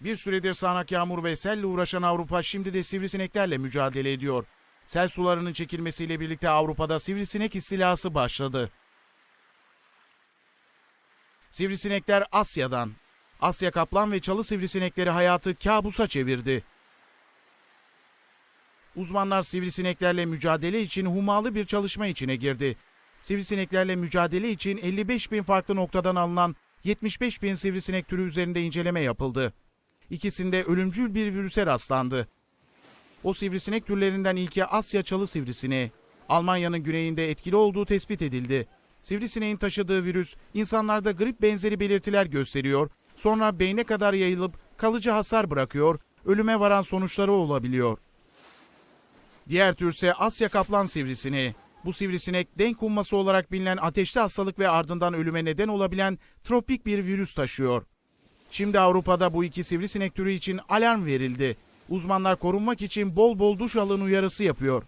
Bir süredir sağanak yağmur ve selle uğraşan Avrupa şimdi de sivrisineklerle mücadele ediyor. Sel sularının çekilmesiyle birlikte Avrupa'da sivrisinek istilası başladı. Sivrisinekler Asya'dan. Asya kaplan ve çalı sivrisinekleri hayatı kabusa çevirdi. Uzmanlar sivrisineklerle mücadele için hummalı bir çalışma içine girdi. Sivrisineklerle mücadele için 55 bin farklı noktadan alınan 75 bin sivrisinek türü üzerinde inceleme yapıldı. İkisinde ölümcül bir virüse rastlandı. O sivrisinek türlerinden ilki Asya çalı sivrisineği. Almanya'nın güneyinde etkili olduğu tespit edildi. Sivrisineğin taşıdığı virüs insanlarda grip benzeri belirtiler gösteriyor, sonra beyne kadar yayılıp kalıcı hasar bırakıyor, ölüme varan sonuçları olabiliyor. Diğer türse Asya kaplan sivrisineği. Bu sivrisinek denk humması olarak bilinen ateşli hastalık ve ardından ölüme neden olabilen tropik bir virüs taşıyor. Şimdi Avrupa'da bu iki sivrisinek türü için alarm verildi. Uzmanlar korunmak için bol bol duş alın uyarısı yapıyor.